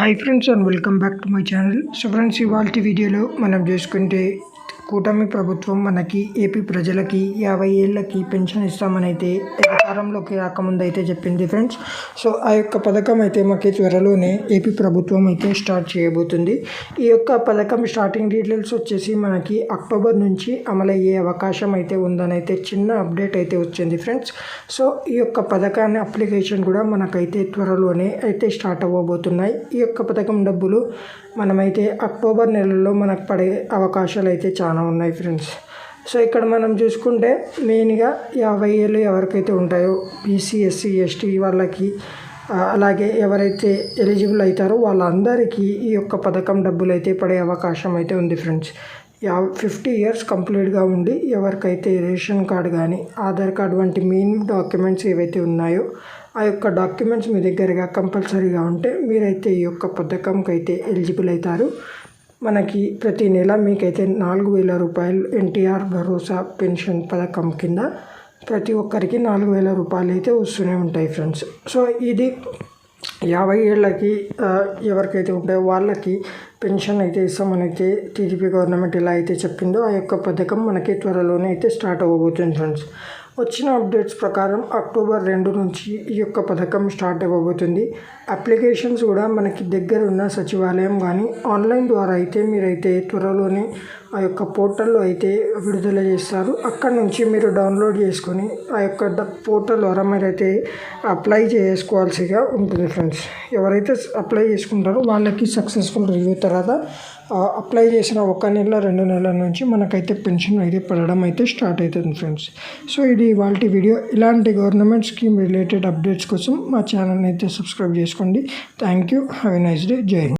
Hi friends and welcome back to my channel so friends ఇవాళ వీడియోలో మనం చేసుకుంటే కూటమి ప్రభుత్వం మనకి ఏపీ ప్రజలకి యాభై ఏళ్ళకి పెన్షన్ ఇస్తామనైతే అధికారంలోకి రాకముందు అయితే చెప్పింది ఫ్రెండ్స్. సో ఆ యొక్క పథకం అయితే మాకు త్వరలోనే ఏపీ ప్రభుత్వం అయితే స్టార్ట్ చేయబోతుంది. ఈ యొక్క పథకం స్టార్టింగ్ డీటెయిల్స్ వచ్చేసి మనకి అక్టోబర్ నుంచి అమలయ్యే అవకాశం అయితే ఉందని అయితే చిన్న అప్డేట్ అయితే వచ్చింది ఫ్రెండ్స్. సో ఈ యొక్క పథకాన్ని అప్లికేషన్ కూడా మనకైతే త్వరలోనే అయితే స్టార్ట్ అవ్వబోతున్నాయి. ఈ యొక్క పథకం డబ్బులు మనమైతే అక్టోబర్ నెలలో మనకు పడే అవకాశాలు అయితే చాలా ఉన్నాయి ఫ్రెండ్స్ సో ఇక్కడ మనం చూసుకుంటే మెయిన్గా యాభై ఏళ్ళు ఎవరికైతే ఉంటాయో బీసీ ఎస్సీ ఎస్టీ వాళ్ళకి అలాగే ఎవరైతే ఎలిజిబుల్ అవుతారో వాళ్ళందరికీ ఈ యొక్క పథకం డబ్బులు అయితే పడే అవకాశం అయితే ఉంది ఫ్రెండ్స్ యా ఫిఫ్టీ ఇయర్స్ కంప్లీట్గా ఉండి ఎవరికైతే రేషన్ కార్డు కానీ ఆధార్ కార్డు వంటి మెయిన్ డాక్యుమెంట్స్ ఏవైతే ఉన్నాయో ఆ యొక్క డాక్యుమెంట్స్ మీ దగ్గరగా కంపల్సరీగా ఉంటే మీరైతే ఈ యొక్క పథకంకి అయితే ఎలిజిబుల్ అవుతారు. మనకి ప్రతి నెల మీకైతే నాలుగు వేల రూపాయలు ఎన్టీఆర్ భరోసా పెన్షన్ పథకం కింద ప్రతి ఒక్కరికి నాలుగు వేల రూపాయలు అయితే వస్తూనే ఉంటాయి ఫ్రెండ్స్. సో ఇది యాభై ఏళ్ళకి ఎవరికైతే ఉంటాయో వాళ్ళకి పెన్షన్ అయితే ఇస్తామనైతే అయితే టీడీపీ గవర్నమెంట్ ఎలా అయితే చెప్పిందో ఆ యొక్క పథకం మనకి త్వరలోనే అయితే స్టార్ట్ అవ్వబోతుంది ఫ్రెండ్స్. వచ్చిన అప్డేట్స్ ప్రకారం అక్టోబర్ రెండు నుంచి ఈ యొక్క పథకం స్టార్ట్ అవ్వబోతుంది. అప్లికేషన్స్ కూడా మనకి దగ్గర ఉన్న సచివాలయం కానీ ఆన్లైన్ ద్వారా అయితే మీరైతే త్వరలోనే ఆ యొక్క పోర్టల్లో అయితే విడుదల చేస్తారు. అక్కడ నుంచి మీరు డౌన్లోడ్ చేసుకొని ఆ యొక్క డ- పోర్టల్ ద్వారా మీరైతే అప్లై చేసుకోవాల్సిగా ఉంటుంది ఫ్రెండ్స్. ఎవరైతే అప్లై చేసుకుంటారో వాళ్ళకి సక్సెస్ఫుల్ రివ్యూ తర్వాత అప్లై చేసిన ఒక నెల రెండు నెలల నుంచి మనకైతే పెన్షన్ అయితే పడడం అయితే స్టార్ట్ అవుతుంది ఫ్రెండ్స్. సో ఇది వాళ్ళ వీడియో. ఇలాంటి గవర్నమెంట్ స్కీమ్ రిలేటెడ్ అప్డేట్స్ కోసం మా ఛానల్ని అయితే సబ్స్క్రైబ్ చేసుకోండి. Thank you. Have a nice day Jai Hind.